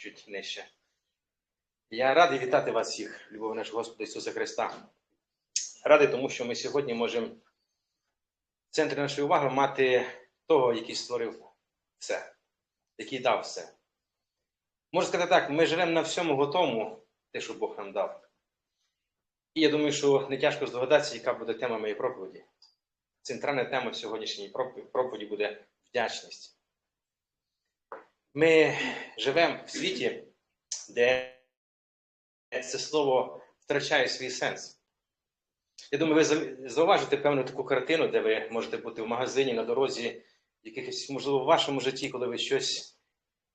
чуть нижче. Я радий вітати вас всіх, любов нашого Господа Ісуса Христа. Радий, тому що ми сьогодні можемо в центрі нашої уваги мати того, який створив все, який дав все. Можна сказати так, ми живемо на всьому готовому, те, що Бог нам дав. І я думаю, що не тяжко здогадатися, яка буде тема моєї проповіді. Центральна тема сьогоднішньої проповіді буде вдячність. Ми живемо в світі, де це слово втрачає свій сенс. Я думаю, ви зауважите певну таку картину, де ви можете бути в магазині, на дорозі, якихось, можливо, в вашому житті, коли ви щось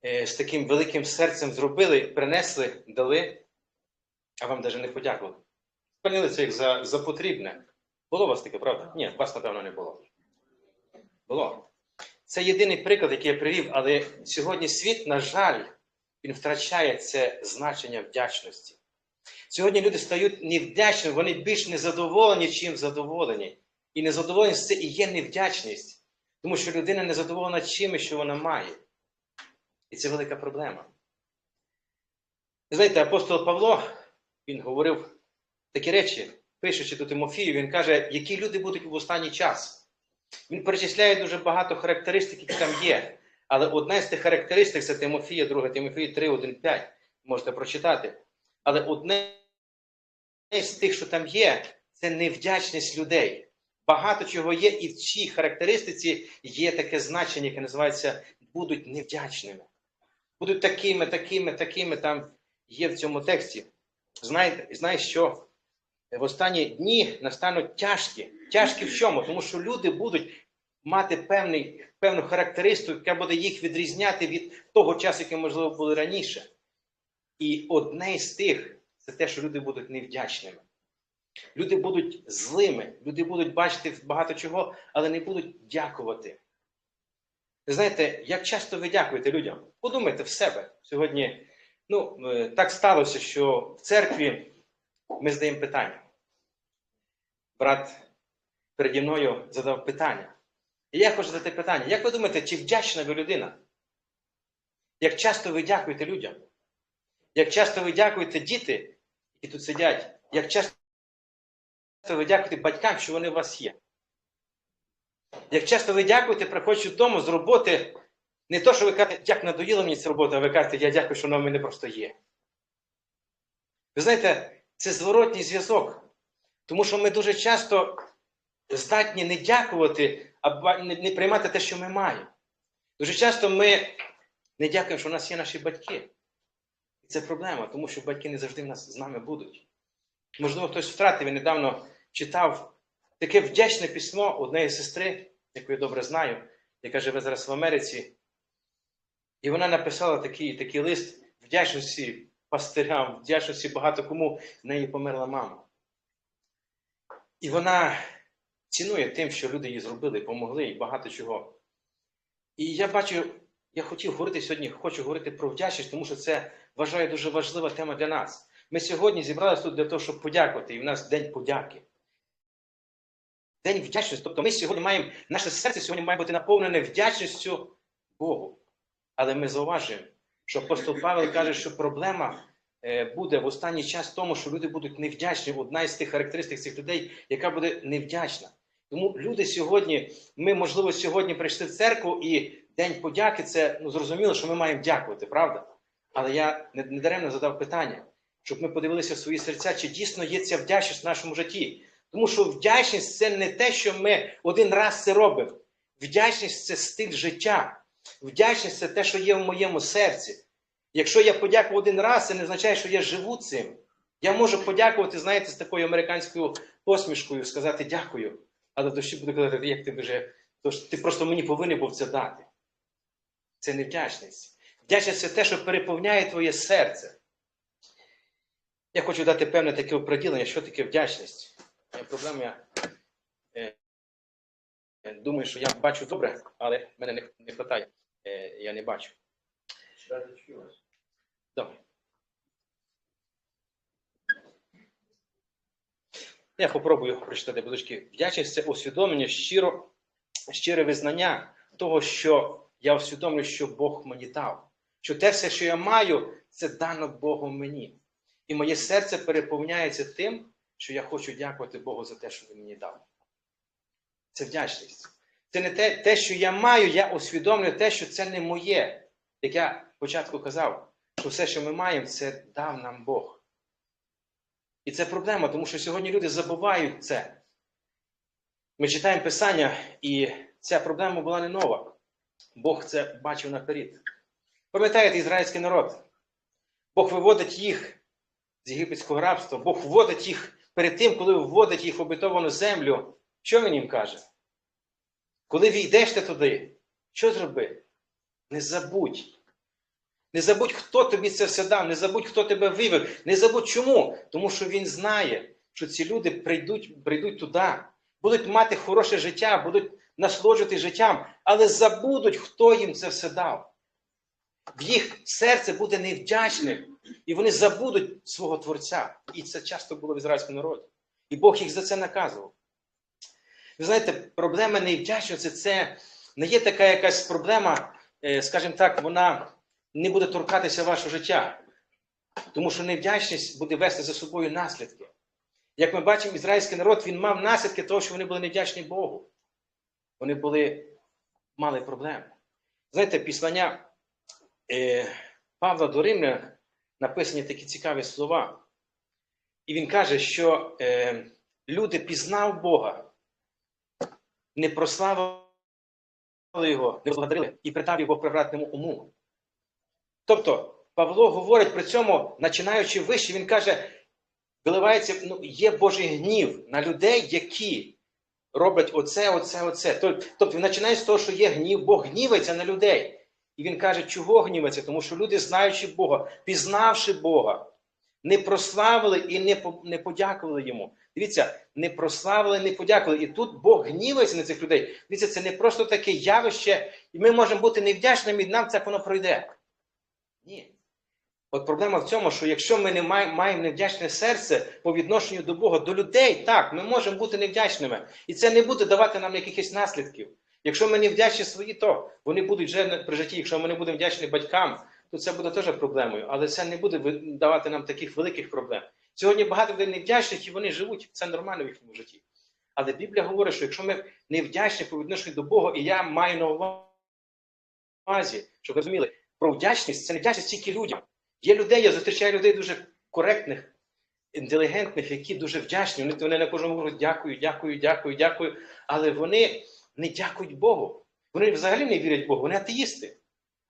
е, з таким великим серцем зробили, принесли, дали, а вам навіть не подякували. Сприйняли це як за, за потрібне. Було у вас таке, правда? Ні, у вас, напевно, не було. Було. Це єдиний приклад, який я привів, але сьогодні світ, на жаль, він втрачає це значення вдячності. Сьогодні люди стають невдячні, вони більш незадоволені, чим задоволені. І незадоволеність це і є невдячність, тому що людина не задоволена чим, що вона має. І це велика проблема. Знаєте, апостол Павло, він говорив такі речі, пишучи до Тимофію, він каже, які люди будуть в останній час. Він перечисляє дуже багато характеристик, які там є. Але одна з тих характеристик це Тимофія, 2 Тимофія 3, 1, 5. Можете прочитати. Але одне з тих, що там є, це невдячність людей. Багато чого є, і в цій характеристиці є таке значення, яке називається будуть невдячними. Будуть такими, такими, такими там є в цьому тексті. Знаєте, знаєш, що в останні дні настануть тяжкі. Тяжкі в чому? Тому що люди будуть мати певний, певну характеристику, яка буде їх відрізняти від того часу, який, можливо, були раніше. І одне з тих це те, що люди будуть невдячними. Люди будуть злими, люди будуть бачити багато чого, але не будуть дякувати. Знаєте, як часто ви дякуєте людям? Подумайте в себе. Сьогодні ну, так сталося, що в церкві ми задаємо питання. Брат переді мною задав питання. І я хочу задати питання. Як ви думаєте, чи вдячна ви людина? Як часто ви дякуєте людям? Як часто ви дякуєте діти, які тут сидять, як часто ви дякуєте батькам, що вони у вас є? Як часто ви дякуєте, приходячи додому з роботи, не то, що ви кажете, як надоїла мені ця робота, а ви кажете, я дякую, що вона в мене просто є. Ви знаєте, це зворотній зв'язок. Тому що ми дуже часто здатні не дякувати, а не приймати те, що ми маємо. Дуже часто ми не дякуємо, що в нас є наші батьки. І це проблема, тому що батьки не завжди в нас з нами будуть. Можливо, хтось втратив і недавно читав таке вдячне письмо однієї сестри, яку я добре знаю, яка живе зараз в Америці. І вона написала такий такий лист вдячності пастирям, вдячності багато кому в неї померла мама. І вона цінує тим, що люди їй зробили, помогли і багато чого. І я бачу, я хотів говорити сьогодні, хочу говорити про вдячність, тому що це вважаю дуже важлива тема для нас. Ми сьогодні зібралися тут для того, щоб подякувати, і в нас День подяки. День вдячності. Тобто ми сьогодні маємо, наше серце сьогодні має бути наповнене вдячністю Богу. Але ми зауважуємо, що апостол Павел каже, що проблема е, буде в останній час в тому, що люди будуть невдячні. Одна із тих характеристик цих людей, яка буде невдячна. Тому люди сьогодні, ми, можливо, сьогодні прийшли в церкву і День подяки це ну, зрозуміло, що ми маємо дякувати, правда? Але я недаремно задав питання, щоб ми подивилися в свої серця, чи дійсно є ця вдячність в нашому житті. Тому що вдячність це не те, що ми один раз це робимо. Вдячність це стиль життя. Вдячність це те, що є в моєму серці. Якщо я подякував один раз, це не означає, що я живу цим. Я можу подякувати, знаєте, з такою американською посмішкою, сказати дякую. Але в душі буду казати, як ти вже, тож ти просто мені повинен був це дати. Це не вдячність. Вдячність це те, що переповняє твоє серце. Я хочу дати певне таке оприділення, що таке вдячність. Проблема е, думаю, що я бачу добре, але мене не, не вистачає. Е, я не бачу. Добре. Я попробую прочитати будочки. Вдячність це усвідомлення, щиро, щире визнання того, що я усвідомлюю, що Бог мені дав. що те все, що я маю, це дано Богом мені. І моє серце переповняється тим, що я хочу дякувати Богу за те, що він мені дав. Це вдячність. Це не те, те, що я маю, я усвідомлюю те, що це не моє. Як я спочатку казав, що все, що ми маємо, це дав нам Бог. І це проблема, тому що сьогодні люди забувають це. Ми читаємо Писання, і ця проблема була не нова. Бог це бачив наперед. Пам'ятаєте ізраїльський народ? Бог виводить їх з єгипетського рабства, Бог вводить їх перед тим, коли вводить їх в обетовану землю. Що він їм каже? Коли війдеш ти туди, що зроби? Не забудь. Не забудь, хто тобі це все дав, не забудь, хто тебе вивів. Не забудь чому. Тому що він знає, що ці люди прийдуть, прийдуть туди, будуть мати хороше життя, будуть насолоджувати життям, але забудуть, хто їм це все дав. В їх серце буде невдячним, і вони забудуть свого Творця. І це часто було в ізраїльському народі. І Бог їх за це наказував. Ви знаєте, проблема невдячності це не є така якась проблема, е, скажімо так, вона не буде торкатися вашого життя. Тому що невдячність буде вести за собою наслідки. Як ми бачимо, ізраїльський народ він мав наслідки того, що вони були невдячні Богу. Вони були, мали проблеми. Знаєте, післання е, Павла до Римлян написані такі цікаві слова. І він каже, що е, люди пізнав Бога, не прославили його, не благодарили і придав його превратному уму. Тобто, Павло говорить при цьому, починаючи вище, він каже, виливається, ну, є Божий гнів на людей, які роблять оце, оце, оце. Тобто він починає з того, що є гнів, Бог гнівається на людей. І він каже, чого гнівається? Тому що люди, знаючи Бога, пізнавши Бога, не прославили і не не подякували йому. Дивіться, не прославили, не подякували. І тут Бог гнівається на цих людей. Дивіться, це не просто таке явище, і ми можемо бути невдячними, і нам це воно пройде. Ні. От проблема в цьому, що якщо ми не маємо невдячне серце по відношенню до Бога, до людей, так, ми можемо бути невдячними. І це не буде давати нам якихось наслідків. Якщо ми не вдячні свої, то вони будуть вже при житті. Якщо ми не будемо вдячні батькам, то це буде теж проблемою. Але це не буде давати нам таких великих проблем. Сьогодні багато людей невдячних і вони живуть, це нормально в їхньому житті. Але Біблія говорить, що якщо ми не вдячні по відношенню до Бога, і я маю на увазі, щоб ви розуміли, про вдячність це не вдячність тільки людям. Є людей, я зустрічаю людей дуже коректних, інтелігентних, які дуже вдячні. Вони, вони на кожному говорять дякую, дякую, дякую, дякую. Але вони не дякують Богу. Вони взагалі не вірять Богу, вони атеїсти.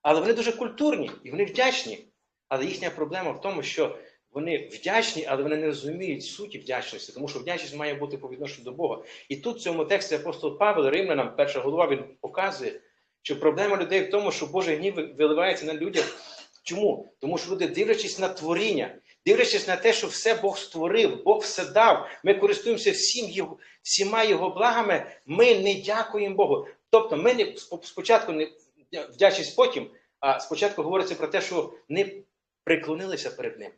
Але вони дуже культурні і вони вдячні. Але їхня проблема в тому, що вони вдячні, але вони не розуміють суті вдячності, тому що вдячність має бути по відношенню до Бога. І тут в цьому тексті апостол Павел, Римлянам, перша голова, він показує, що проблема людей в тому, що Божий гнів виливається на людях. Чому? Тому що люди, дивлячись на творіння, дивлячись на те, що все Бог створив, Бог все дав, ми користуємося всім його, всіма його благами, ми не дякуємо Богу. Тобто, ми не спочатку не вдячність потім, а спочатку говориться про те, що не приклонилися перед ним.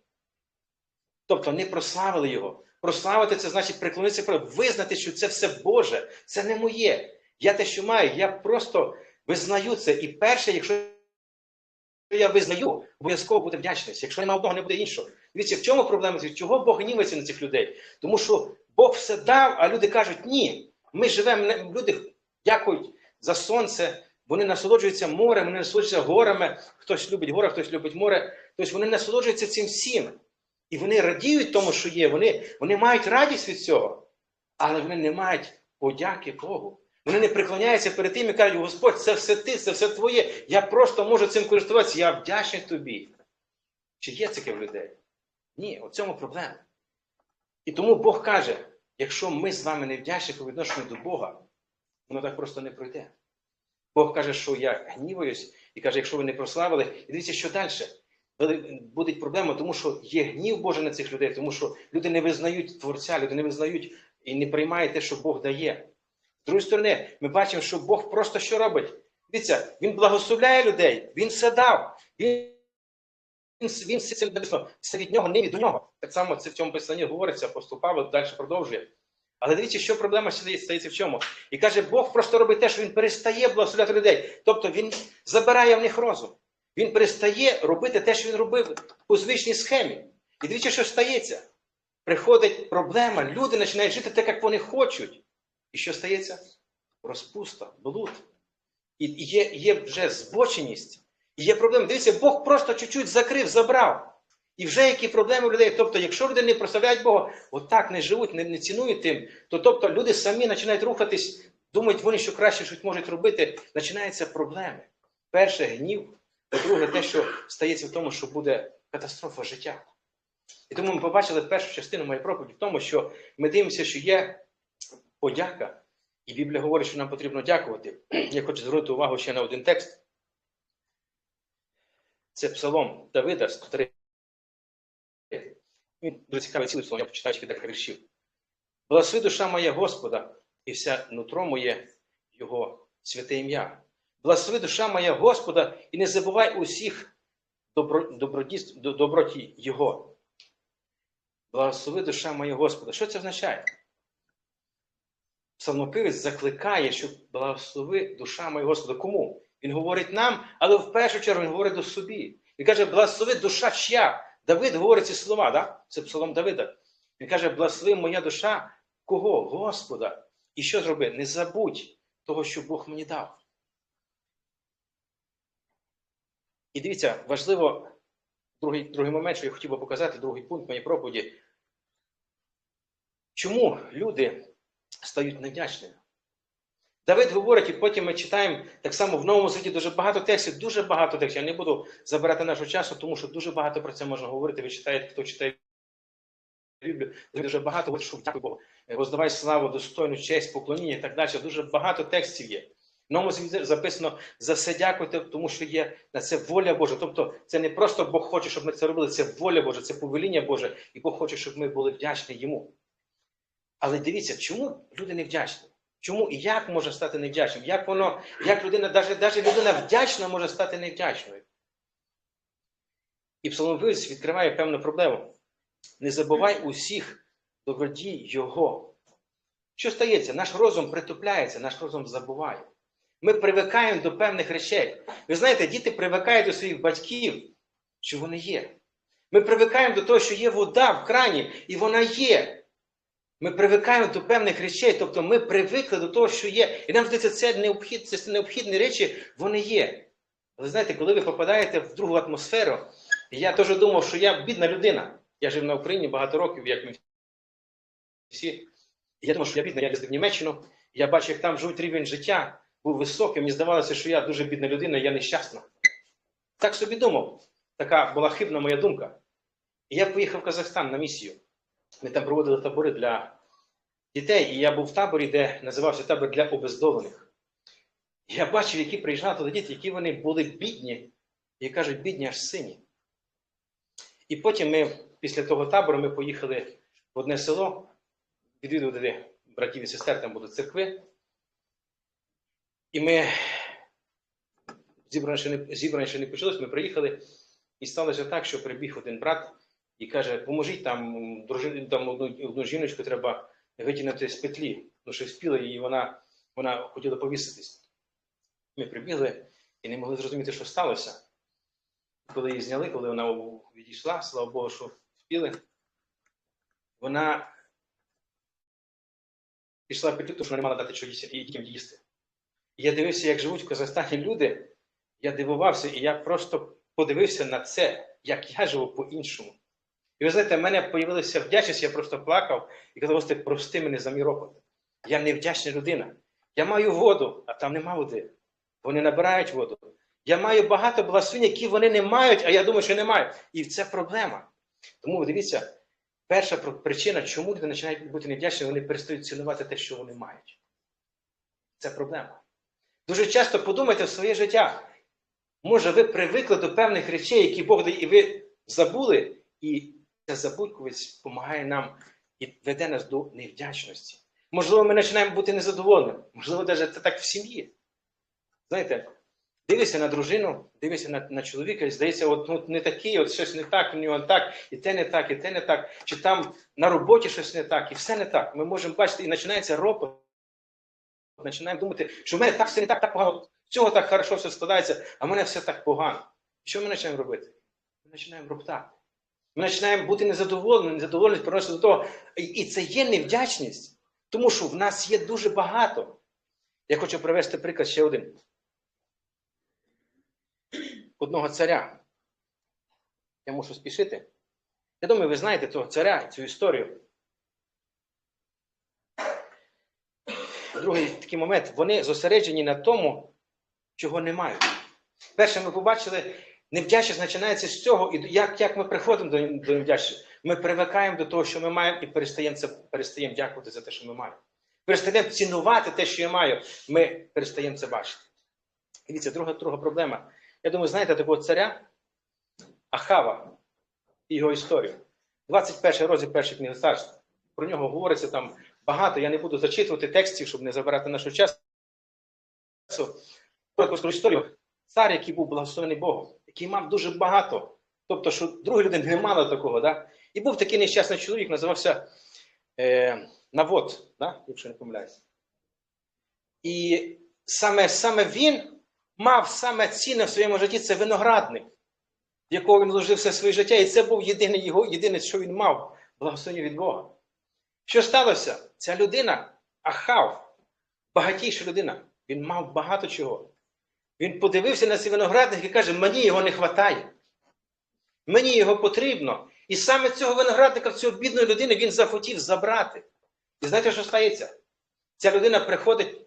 Тобто не прославили його. Прославити це значить приклонитися визнати, що це все Боже, це не моє. Я те, що маю, я просто визнаю це. І перше, якщо я визнаю, обов'язково буде вдячність. Якщо нема одного, не буде іншого. Дивіться, в чому проблема? Чого Бог гнівається на цих людей? Тому що Бог все дав, а люди кажуть, ні. Ми живемо, люди дякують за сонце, вони насолоджуються морем, вони насолоджуються горами. Хтось любить гори, хтось любить море. Тобто вони насолоджуються цим всім. І вони радіють тому, що є. Вони, вони мають радість від цього, але вони не мають подяки Богу. Вони не преклоняються перед тим і кажуть, Господь, це все ти, це все твоє. Я просто можу цим користуватися, я вдячний тобі. Чи є таке в людей? Ні, у цьому проблема. І тому Бог каже: якщо ми з вами не вдячні по відношенню до Бога, воно так просто не пройде. Бог каже, що я гніваюсь, і каже, якщо ви не прославили, і дивіться, що далі. Буде проблема, тому що є гнів Божий на цих людей, тому що люди не визнають Творця, люди не визнають і не приймають те, що Бог дає. З другої сторони, ми бачимо, що Бог просто що робить? Дивіться, Він благословляє людей, Він все дав. Він він, він все це від нього, не від нього. Так само це в цьому писанні говориться, апостол Павло далі продовжує. Але дивіться, що проблема стається в чому. І каже, Бог просто робить те, що він перестає благословляти людей. Тобто він забирає в них розум. Він перестає робити те, що він робив по звичній схемі. І дивіться, що стається. Приходить проблема, люди починають жити так, як вони хочуть. І що стається? Розпуста, блуд. І є, є вже збоченість, і є проблеми. Дивіться, Бог просто чуть-чуть закрив, забрав. І вже які проблеми у людей. Тобто, якщо люди не прославляють Бога, отак не живуть, не, не цінують тим, то тобто люди самі починають рухатись, думають вони, що краще щось можуть робити, починаються проблеми. Перше гнів, по-друге, те, що стається в тому, що буде катастрофа життя. І тому ми побачили першу частину моєї проповіді в тому, що ми дивимося, що є подяка, і Біблія говорить, що нам потрібно дякувати. Я хочу звернути увагу ще на один текст. Це Псалом Давида, 103. Він дуже цікавий цілий псалом, я почитаю декілька віршів. Благослови душа моя Господа, і вся нутро моє Його святе ім'я. Благослови душа моя Господа, і не забувай усіх добро, доброті Його. Благослови душа моя Господа. Що це означає? Псалмопівець закликає, що благослови душа моя Господа. Кому? Він говорить нам, але в першу чергу він говорить до собі. Він каже, благослови душа чия. Давид говорить ці слова, да? це псалом Давида. Він каже, благослови моя душа кого? Господа. І що зроби? Не забудь того, що Бог мені дав. І дивіться, важливо, другий, другий момент, що я хотів би показати, другий пункт моєї проповіді. Чому люди стають невдячними? Давид говорить, і потім ми читаємо так само в Новому Світі дуже багато текстів, дуже багато текстів. Я не буду забирати нашого часу, тому що дуже багато про це можна говорити. Ви читаєте, хто читає Біблію, дуже багато що дякую Богу. Воздавай славу, достойну честь, поклоніння і так далі. Дуже багато текстів є. В Новому Світі записано за все дякуйте, тому що є на це воля Божа. Тобто це не просто Бог хоче, щоб ми це робили, це воля Божа, це повеління Боже, і Бог хоче, щоб ми були вдячні йому. Але дивіться, чому люди не вдячні? Чому і як може стати невдячним? Як воно, як людина, навіть, навіть людина вдячна може стати невдячною? І псалмовець відкриває певну проблему. Не забувай усіх добродій Його. Що стається? Наш розум притупляється, наш розум забуває. Ми привикаємо до певних речей. Ви знаєте, діти привикають до своїх батьків, що вони є. Ми привикаємо до того, що є вода в крані, і вона є. Ми привикаємо до певних речей, тобто ми привикли до того, що є. І нам здається, це необхід, це необхідні речі, вони є. Але знаєте, коли ви попадаєте в другу атмосферу, я теж думав, що я бідна людина. Я жив на Україні багато років, як ми всі. Я думав, що я бідна, я їздив в Німеччину, я бачив, як там живуть рівень життя, був високий. Мені здавалося, що я дуже бідна людина, я нещасна. Так собі думав. Така була хибна моя думка. І я поїхав в Казахстан на місію. Ми там проводили табори для дітей, і я був в таборі, де називався табор для обездолених. Я бачив, які приїжджали туди діти, які вони були бідні, і кажуть, бідні аж сині. І потім ми, після того табору, ми поїхали в одне село, відвідувати братів і сестер, там будуть церкви. І ми зібрання ще не, зібрання ще не почалось, ми приїхали, і сталося так, що прибіг один брат і каже: поможіть там, дружині, там одну, одну жіночку треба витягнути з петлі, ну що спіла, і вона, вона хотіла повіситись. Ми прибігли і не могли зрозуміти, що сталося. Коли її зняли, коли вона відійшла, слава Богу, що спіли, вона пішла петлю, тому що вона не мала дати їсти, і дітям їсти. І я дивився, як живуть в Казахстані люди. Я дивувався, і я просто подивився на це, як я живу по-іншому. І ви знаєте, в мене з'явилася вдячність, я просто плакав і казав, Господи, прости мене за мій ропот. Я невдячна людина. Я маю воду, а там нема води. Вони набирають воду. Я маю багато благословень, які вони не мають, а я думаю, що не мають. І це проблема. Тому дивіться, перша причина, чому люди починають бути невдячні, вони перестають цінувати те, що вони мають. Це проблема. Дуже часто подумайте в своє життя. Може, ви привикли до певних речей, які Бог дає, і ви забули, і ця забудькувість допомагає нам і веде нас до невдячності. Можливо, ми починаємо бути незадоволеними. Можливо, навіть це так в сім'ї. Знаєте, дивишся на дружину, дивишся на на чоловіка, і здається, от ну, не такий, от щось не так, в нього так, і те не так, і те не так. Чи там на роботі щось не так, і все не так. Ми можемо бачити, і починається ропот. Починаємо думати, що в мене так все не так, так погано, цього так хорошо все складається, а в мене все так погано. Що ми починаємо робити? Ми починаємо роптати. Ми починаємо бути незадоволені, незадоволені приносити до того. І- це є невдячність, тому що в нас є дуже багато. Я хочу привести приклад ще один. Одного царя. Я мушу спішити. Я думаю, ви знаєте того царя, цю історію. Другий такий момент. Вони зосереджені на тому, чого не мають. Перше, ми побачили, невдячність починається з цього, і як, як ми приходимо до, до невдячності? Ми привикаємо до того, що ми маємо, і перестаємо, це, перестаємо дякувати за те, що ми маємо. Перестаємо цінувати те, що я маю, ми перестаємо це бачити. Дивіться, друга, друга проблема. Я думаю, знаєте такого царя Ахава і його історію. 21 розділ першої книги царства. Про нього говориться там багато. Я не буду зачитувати текстів, щоб не забирати нашу часу. Коротко історію. Цар, який був благословений Богом, який мав дуже багато. Тобто, що другої людини не мало такого. Да? І був такий нещасний чоловік, називався е, Навод, да? якщо не помиляюся. І саме, саме він мав саме цінне в своєму житті це виноградник, в якого він вложив все своє життя. І це був єдине його, єдине, що він мав, благословення від Бога. Що сталося? Ця людина, Ахав, багатійша людина, він мав багато чого. Він подивився на цей виноградник і каже: мені його не вистачає. Мені його потрібно. І саме цього виноградника, цього бідної людини, він захотів забрати. І знаєте, що стається? Ця людина приходить,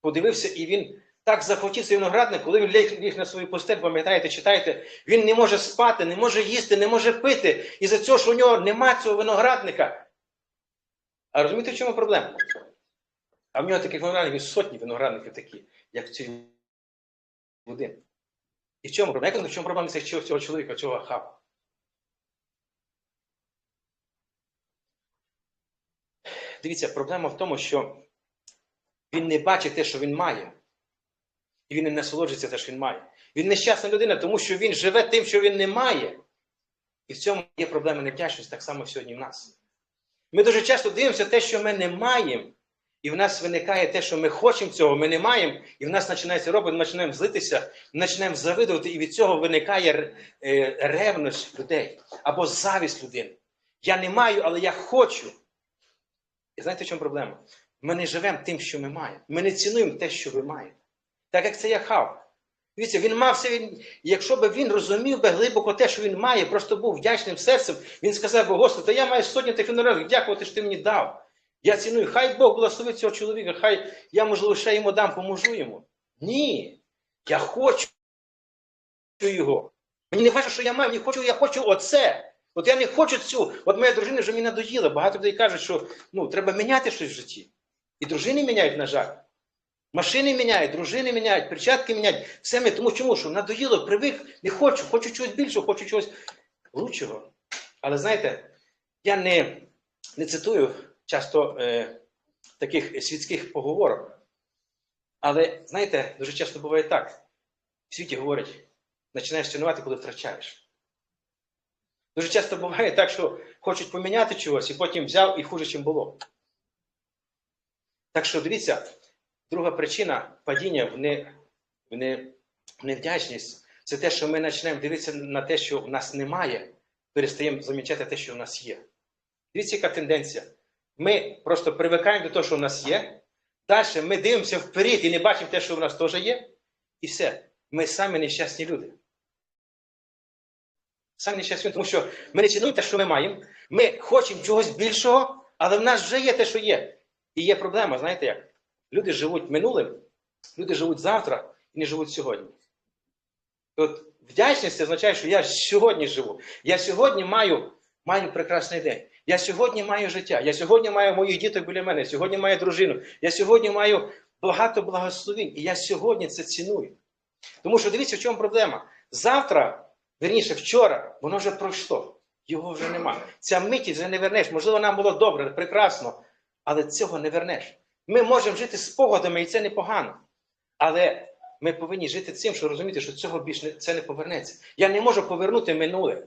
подивився, і він так захотів цей виноградник, коли він ліг, на свою постель, пам'ятаєте, читаєте, він не може спати, не може їсти, не може пити. І за цього, що у нього нема цього виноградника. А розумієте, в чому проблема? А в нього таких виноградників сотні виноградників такі, як в цій людини. І в чому проблема? В чому проблема цього, цього чоловіка, цього Ахава? Дивіться, проблема в тому, що він не бачить те, що він має. І він не насолоджується те, що він має. Він нещасна людина, тому що він живе тим, що він не має. І в цьому є проблема невдячності, так само сьогодні в нас. Ми дуже часто дивимося те, що ми не маємо, і в нас виникає те, що ми хочемо цього, ми не маємо, і в нас починається робити, ми починаємо злитися, починаємо завидувати, і від цього виникає е, ревність людей або завість людини. Я не маю, але я хочу. І знаєте, в чому проблема? Ми не живемо тим, що ми маємо. Ми не цінуємо те, що ви маєте. Так як це я хав. Дивіться, він мав все, він, якщо б він розумів би глибоко те, що він має, просто був вдячним серцем, він сказав би, Господи, я маю сотні тих виноградів, дякувати, що ти мені дав. Я ціную, хай Бог благословить цього чоловіка, хай я, можливо, ще йому дам, поможу йому. Ні. Я хочу його. Мені не важливо, що я маю, мені хочу, я хочу оце. От я не хочу цю. От моя дружина вже мені надоїла. Багато людей кажуть, що ну, треба міняти щось в житті. І дружини міняють, на жаль. Машини міняють, дружини міняють, перчатки міняють. Все ми, тому чому? Що надоїло, привик, не хочу, хочу чогось більшого, хочу чогось лучшого. Але знаєте, я не, не цитую часто е, таких світських поговорок. Але, знаєте, дуже часто буває так. В світі говорять, починаєш цінувати, коли втрачаєш. Дуже часто буває так, що хочуть поміняти чогось і потім взяв і хуже, чим було. Так що дивіться, друга причина падіння в, не, в, не, в невдячність це те, що ми починаємо дивитися на те, що в нас немає, перестаємо замічати те, що в нас є. Дивіться, яка тенденція. Ми просто привикаємо до того, що в нас є. Далі ми дивимося вперед і не бачимо те, що в нас теж є. І все. Ми самі нещасні люди. Самі нещасні тому що ми не цінуємо те, що ми маємо. Ми хочемо чогось більшого, але в нас вже є те, що є. І є проблема, знаєте як? Люди живуть минулим, люди живуть завтра і не живуть сьогодні. От вдячність означає, що я сьогодні живу. Я сьогодні маю, маю прекрасний день. Я сьогодні маю життя. Я сьогодні маю моїх діток біля мене, сьогодні маю дружину. Я сьогодні маю багато благословень. І я сьогодні це ціную. Тому що дивіться, в чому проблема. Завтра, верніше, вчора, воно вже пройшло. Його вже нема. Ця миті вже не вернеш. Можливо, нам було добре, прекрасно, але цього не вернеш. Ми можемо жити спогадами, і це непогано. Але ми повинні жити цим, що розуміти, що цього більше це не повернеться. Я не можу повернути минуле.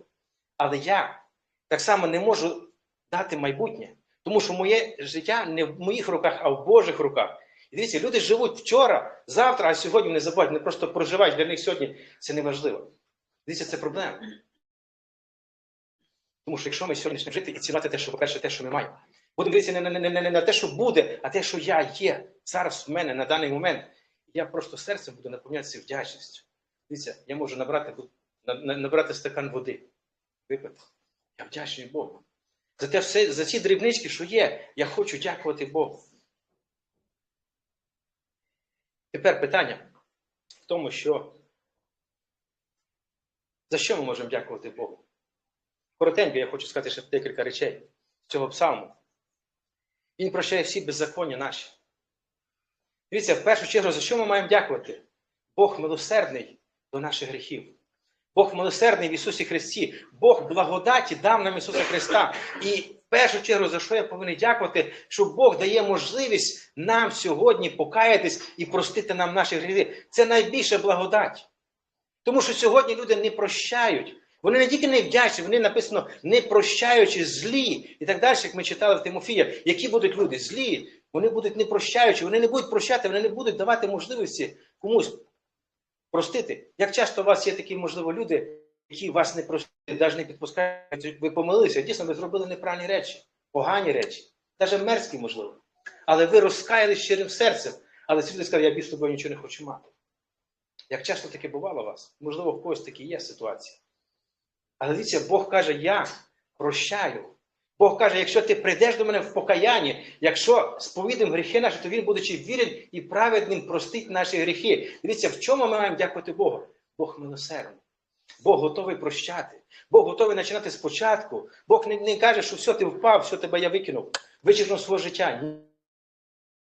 Але я так само не можу дати майбутнє. Тому що моє життя не в моїх руках, а в Божих руках. І дивіться, люди живуть вчора, завтра, а сьогодні не забувають, вони просто проживають для них сьогодні. Це не важливо. Дивіться, це проблема. Тому що якщо ми сьогодні почнемо жити і цінувати те, що, по-перше, те, що ми маємо, будемо дивитися не, не, не, не, не на те, що буде, а те, що я є зараз в мене на даний момент, я просто серцем буду наповнятися вдячністю. Дивіться, я можу набрати, на- на- набрати стакан води, випити. Я вдячний Богу. За те все, за ці дрібнички, що є, я хочу дякувати Богу. Тепер питання в тому, що за що ми можемо дякувати Богу? Коротенько я хочу сказати ще декілька речей з цього псалму. Він прощає всі беззаконня наші. Дивіться, в першу чергу, за що ми маємо дякувати? Бог милосердний до наших гріхів. Бог милосердний в Ісусі Христі. Бог благодаті дав нам Ісуса Христа. І в першу чергу, за що я повинен дякувати, що Бог дає можливість нам сьогодні покаятись і простити нам наші гріхи. Це найбільша благодать. Тому що сьогодні люди не прощають. Вони не тільки не вдячні, вони написано не прощаючи злі. І так далі, як ми читали в Тимофія, які будуть люди злі, вони будуть не прощаючи, вони не будуть прощати, вони не будуть давати можливості комусь простити. Як часто у вас є такі, можливо, люди, які вас не простили, навіть не підпускають, ви помилилися, дійсно, ви зробили неправильні речі, погані речі, навіть мерзкі, можливо. Але ви розкаялись щирим серцем, але ці люди сказали, я більше тобою нічого не хочу мати. Як часто таке бувало у вас? Можливо, в когось такі є ситуації. Але дивіться, Бог каже, я прощаю. Бог каже, якщо ти прийдеш до мене в покаянні, якщо сповідуємо гріхи наші, то він, будучи вірен і праведним, простить наші гріхи. Дивіться, в чому ми маємо дякувати Богу? Бог милосердний. Бог готовий прощати. Бог готовий починати спочатку. Бог не, не каже, що все, ти впав, все тебе я викинув, вичерпнув своє життя.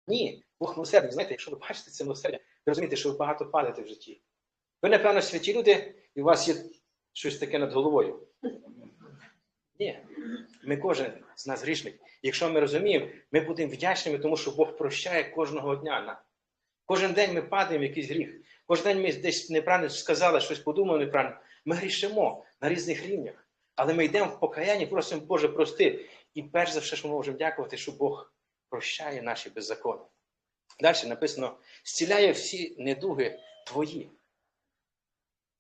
Ні. Бог милосердний. Знаєте, якщо ви бачите це милосердя, ви розумієте, що ви багато падаєте в житті. Ви, напевно, святі люди, і у вас є щось таке над головою. Ні. Ми кожен з нас грішник. Якщо ми розуміємо, ми будемо вдячними, тому що Бог прощає кожного дня. Кожен день ми падаємо в якийсь гріх. Кожен день ми десь неправильно сказали, щось подумали неправильно. Ми грішимо на різних рівнях. Але ми йдемо в покаянні, просимо Боже прости. І перш за все, що ми можемо дякувати, що Бог прощає наші беззаконня. Далі написано: зціляє всі недуги твої.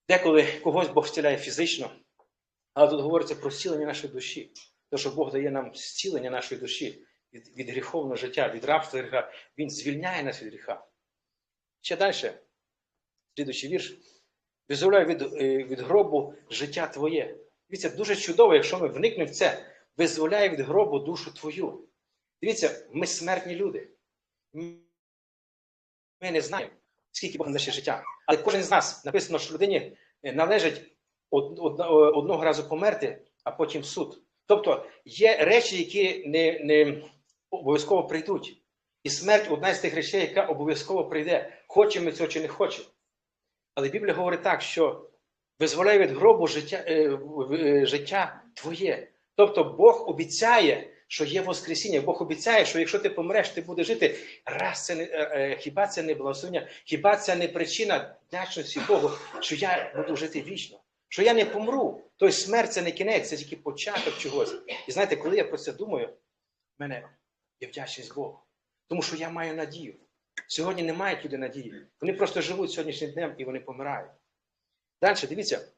Деколи когось Бог зціляє фізично, але тут говориться про зцілення нашої душі. Те, що Бог дає нам зцілення нашої душі від, від гріховного життя, від рабства гріха. Він звільняє нас від гріха. Ще далі, слідуючий вірш. Визволяє від, е, від гробу життя твоє. Дивіться, дуже чудово, якщо ми вникнемо в це, визволяє від гробу душу твою. Дивіться, ми смертні люди. Ми не знаємо, скільки Бог наше життя. Але кожен з нас написано, що людині належить од- од- одного разу померти, а потім суд. Тобто є речі, які не, не обов'язково прийдуть. І смерть одна з тих речей, яка обов'язково прийде, хочемо ми цього чи не хочемо. Але Біблія говорить так, що визволяє від гробу життя, е, е, життя твоє. Тобто Бог обіцяє, що є Воскресіння. Бог обіцяє, що якщо ти помреш, ти будеш жити. Раз це не, е, е, хіба це не благословення, хіба це не причина вдячності Богу, що я буду жити вічно, що я не помру. Тобто смерть це не кінець, це тільки початок чогось. І знаєте, коли я про це думаю, в мене є вдячність Богу. Тому що я маю надію. Сьогодні не мають люди надії. Вони просто живуть сьогоднішнім днем і вони помирають. Далі, дивіться.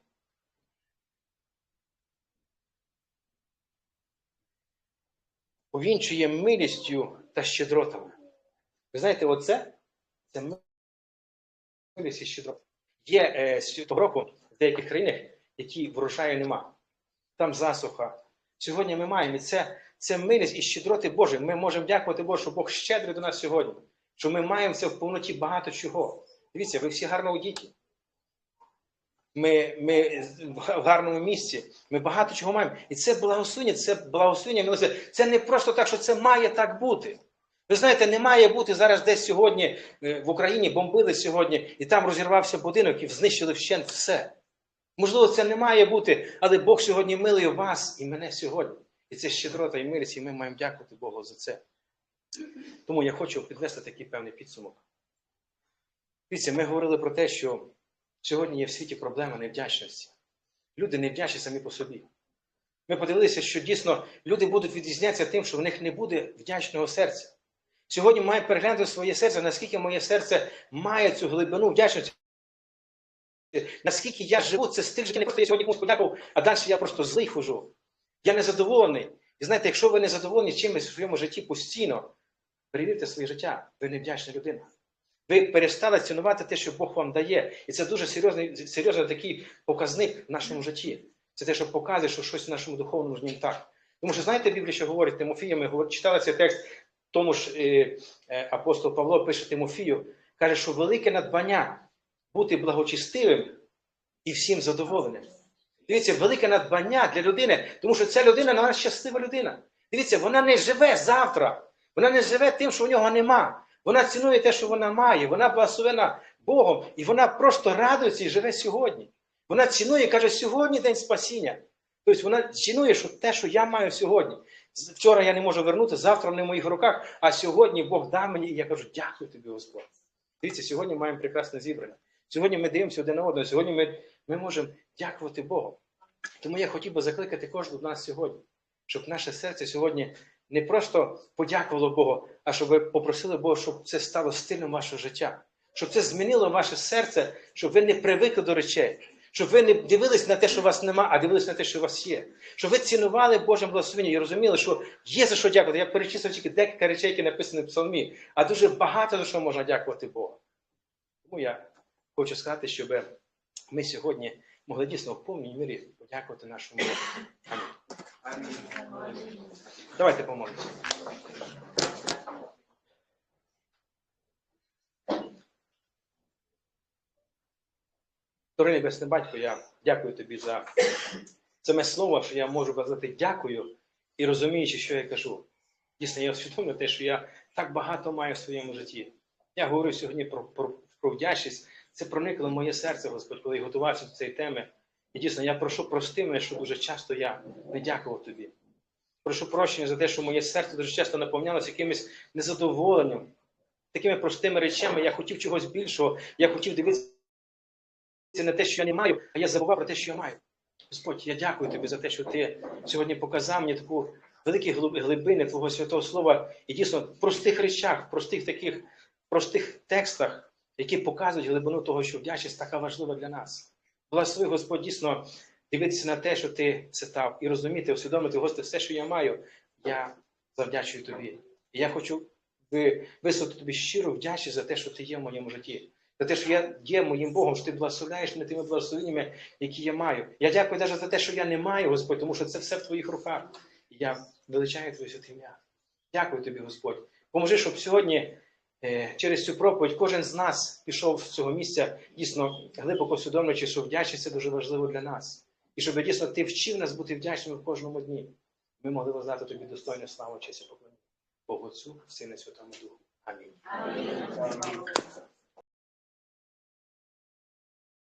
Повінчує милістю та щедротами. Ви знаєте, оце це милість і щедрота. Є е, того року деяких країнах, які врожаю нема. Там засуха. Сьогодні ми маємо і це, це милість і щедроти Божі. Ми можемо дякувати Богу, що Бог щедрий до нас сьогодні. Що ми маємо це в повноті багато чого. Дивіться, ви всі гарно одіті. Ми, ми в гарному місці. Ми багато чого маємо. І це благословення, це благословення. Це не просто так, що це має так бути. Ви знаєте, не має бути зараз десь сьогодні е, в Україні бомбили сьогодні, і там розірвався будинок і знищили вщент все. Можливо, це не має бути, але Бог сьогодні милує вас і мене сьогодні. І це щедрота і милість, і ми маємо дякувати Богу за це. Тому я хочу підвести такий певний підсумок. Дивіться, ми говорили про те, що сьогодні є в світі проблема невдячності. Люди невдячні самі по собі. Ми подивилися, що дійсно люди будуть відрізнятися тим, що в них не буде вдячного серця. Сьогодні має переглянути своє серце, наскільки моє серце має цю глибину вдячності. Наскільки я живу, це стиль життя, не просто я сьогодні комусь подякував, а далі я просто злий хожу. Я незадоволений. І знаєте, якщо ви не задоволені чимось в своєму житті постійно, перевірте своє життя, ви невдячна людина. Ви перестали цінувати те, що Бог вам дає. І це дуже серйозний, серйозний такий показник в нашому житті. Це те, що показує, що щось в нашому духовному житті не так. Тому що знаєте, Біблія, що говорить Тимофія, ми читали цей текст, тому ж е, е, апостол Павло пише Тимофію, каже, що велике надбання бути благочестивим і всім задоволеним. Дивіться, велике надбання для людини, тому що ця людина вона щаслива людина. Дивіться, вона не живе завтра, вона не живе тим, що в нього нема. Вона цінує те, що вона має, вона благословена Богом, і вона просто радується і живе сьогодні. Вона цінує, каже, сьогодні день спасіння. Тобто вона цінує, що те, що я маю сьогодні. Вчора я не можу вернути, завтра не в моїх руках, а сьогодні Бог дав мені, і я кажу, дякую тобі, Господь. Дивіться, сьогодні маємо прекрасне зібрання. Сьогодні ми дивимося один на одного, сьогодні ми, ми можемо дякувати Богу. Тому я хотів би закликати кожного з нас сьогодні, щоб наше серце сьогодні не просто подякувало Богу, а щоб ви попросили Бога, щоб це стало стилем вашого життя, щоб це змінило ваше серце, щоб ви не привикли до речей, щоб ви не дивились на те, що у вас нема, а дивились на те, що у вас є. Щоб ви цінували Боже благословення і розуміли, що є за що дякувати. Я перечислив тільки декілька речей, які написані в псалмі, а дуже багато за що можна дякувати Богу. Тому я хочу сказати, щоб ми сьогодні могли дійсно в повній мірі подякувати нашому Богу. Давайте помолимося. Дорогий Небесний Батько, я дякую тобі за саме слово, що я можу казати дякую і розуміючи, що я кажу. Дійсно, я усвідомлюю те, що я так багато маю в своєму житті. Я говорю сьогодні про, про, про вдячність. Це проникло в моє серце, Господь, коли я готувався до цієї теми. І дійсно, я прошу прости мене, що дуже часто я не дякував тобі. Прошу прощення за те, що моє серце дуже часто наповнялося якимось незадоволенням, такими простими речами. Я хотів чогось більшого, я хотів дивитися на те, що я не маю, а я забував про те, що я маю. Господь, я дякую тобі за те, що ти сьогодні показав мені таку великі глиб- глибини Твого святого Слова і дійсно в простих речах, в простих таких простих текстах, які показують глибину того, що вдячність така важлива для нас. Благослови, Господь, дійсно дивитися на те, що ти цитав, і розуміти, усвідомити, Господи, все, що я маю, я завдячую тобі. І я хочу ви- висловити тобі щиру вдячність за те, що ти є в моєму житті. За те, що я є моїм Богом, що ти благословляєш мене тими благословеннями, які я маю. Я дякую навіть за те, що я не маю, Господь, тому що це все в твоїх руках. І я величаю Твоє святе ім'я. Дякую тобі, Господь. Поможи, щоб сьогодні через цю проповідь кожен з нас пішов з цього місця, дійсно глибоко усвідомлюючи, що вдячність це дуже важливо для нас. І щоб дійсно ти вчив нас бути вдячними в кожному дні. Ми могли воздати тобі достойну славу, честь і поклоніння. Богу Отцю, Сину Святому Духу. Амінь. Амінь.